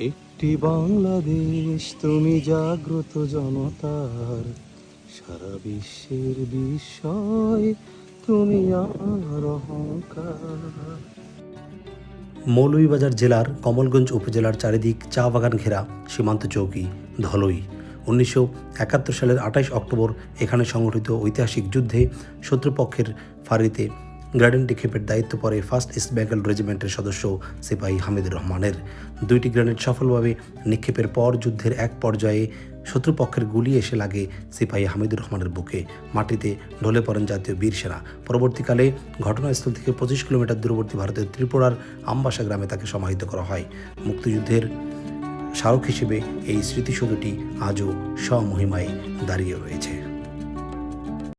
একটি বাংলাদেশ, তুমি জাগ্রত জনতার, সারা বিশ্বের বিস্ময়, তুমি আমার অহংকার। মৌলভীবাজার জেলার কমলগঞ্জ উপজেলার চারিদিক চা বাগান ঘেরা সীমান্ত চৌকি, ধলই। উনিশশো একাত্তর সালের আঠাইশ অক্টোবর এখানে সংগঠিত ঐতিহাসিক যুদ্ধে শত্রুপক্ষের ফাঁড়িতে গ্রেনেড নিক্ষেপের দায়িত্ব পড়ে ফার্স্ট ইস্ট বেঙ্গল রেজিমেন্টের সদস্য সিপাহী হামিদুর রহমানের। দুইটি গ্রেনেড সফলভাবে নিক্ষেপের পর যুদ্ধের এক পর্যায়ে শত্রুপক্ষের গুলি এসে লাগে সিপাহী হামিদুর রহমানের বুকে। মাটিতে ঢলে পড়েন জাতীয় বীর সেনা। পরবর্তীকালে ঘটনাস্থল থেকে পঁচিশ কিলোমিটার দূরবর্তী ভারতের ত্রিপুরার আম্বাসা গ্রামে তাকে সমাহিত করা হয়। মুক্তিযুদ্ধের স্মারক হিসেবে এই স্মৃতিসৌধটি আজও স্বমহিমায় দাঁড়িয়ে রয়েছে।